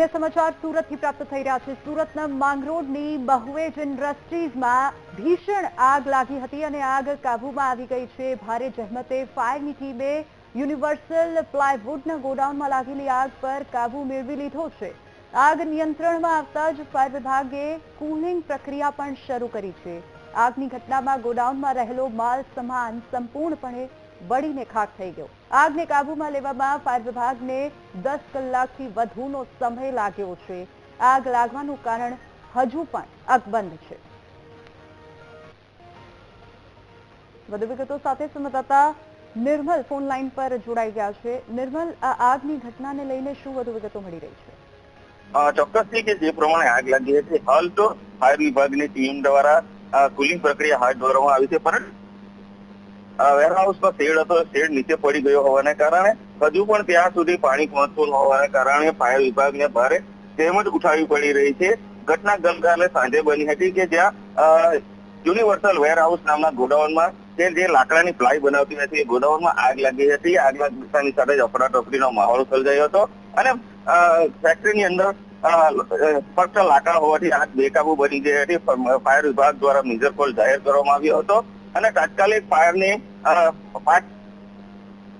અન્ય સમાચાર સુરતથી પ્રાપ્ત થઈ રહ્યા છે. સુરતના માંગરોળની બહુએજ ઇન્ડસ્ટ્રીઝમાં ભીષણ આગ લાગી હતી અને આગ કાબૂમાં આવી ગઈ છે. ભારે જહેમતે ફાયરની ટીમે યુનિવર્સલ પ્લાયવુડના ગોડાઉનમાં લાગેલી આગ પર કાબુ મેળવી લીધો છે. આગ નિયંત્રણમાં આવતા જ ફાયર વિભાગે કુલિંગ પ્રક્રિયા પણ શરૂ કરી છે. આગની ઘટનામાં ગોડાઉનમાં રહેલો માલ, સામાન સંપૂર્ણપણે બળીને ખાક થઈ ગયો. આગને કાબૂમાં લેવામાં ફાયર વિભાગને દસ કલાકથી વધુનો સમય લાગ્યો છે. આગ લાગવાનું કારણ હજુ પણ અકબંધ છે. વધુ વિગતો સાથે સંવાદદાતા નિર્મલ ફોન લાઈન પર જોડાઈ ગયા છે. નિર્મલ, આ આગની ઘટનાને લઈને શું વધુ વિગતો મળી રહી છે? ચોક્કસથી કે જે પ્રમાણે આગ લાગી હતી હાલ તો ફાયર વિભાગની ટીમ દ્વારા કુલિંગ પ્રક્રિયા હાથ ધરવામાં આવી છે. પરંતુ વેરહાઉસમાં શેડ હતો, શેડ નીચે પડી ગયો હોવાને કારણે હજુ પણ ત્યાં સુધી પાણી પહોંચતું હોવાને કારણે ફાયર વિભાગને ભારે તેમજ ઉઠાવી પડી રહી છે. ઘટના ગમકાલે સાંજે બની હતી કે જ્યાં યુનિવર્સલ વેરહાઉસ નામના ગોડાઉનમાં કે જે લાકડાની પ્લાય બનાવતી હતી, એ ગોડાઉનમાં આગ લાગી હતી. આગ લાગતાની સાથે જ અફરાતફરીનો માહોલ સર્જાયો હતો અને ફેક્ટરીની અંદર ફક્ત લાકડા હોવાથી આગ બેકાબુ બની ગઈ હતી. ફાયર વિભાગ દ્વારા મેજર કોલ જાહેર કરવામાં આવ્યો હતો. અને તાત્કાલિક ફાયરને પાંચ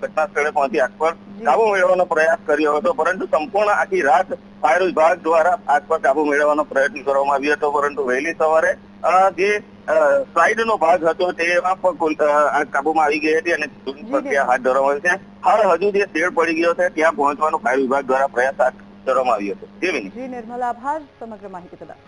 ઘટના સ્થળે પહોંચી આગ પર કાબુ મેળવવાનો પ્રયાસ કર્યો હતો. પરંતુ સંપૂર્ણ આખી રાત ફાયર વિભાગ દ્વારા આગ પર કાબુ મેળવવાનો પ્રયત્ન કરવામાં આવ્યો હતો. પરંતુ વહેલી સવારે જે સાઈડ નો ભાગ હતો તેમાં પણ આગ કાબુમાં આવી ગઈ હતી અને પ્રક્રિયા હાથ ધરવામાં આવી છે. હાલ હજુ જે શેડ પડી ગયો છે ત્યાં પહોંચવાનો ફાયર વિભાગ દ્વારા પ્રયાસ હાથ ધરવામાં આવ્યો હતો જી નિર્મલ આભાર. સમગ્ર માહિતી બદલ.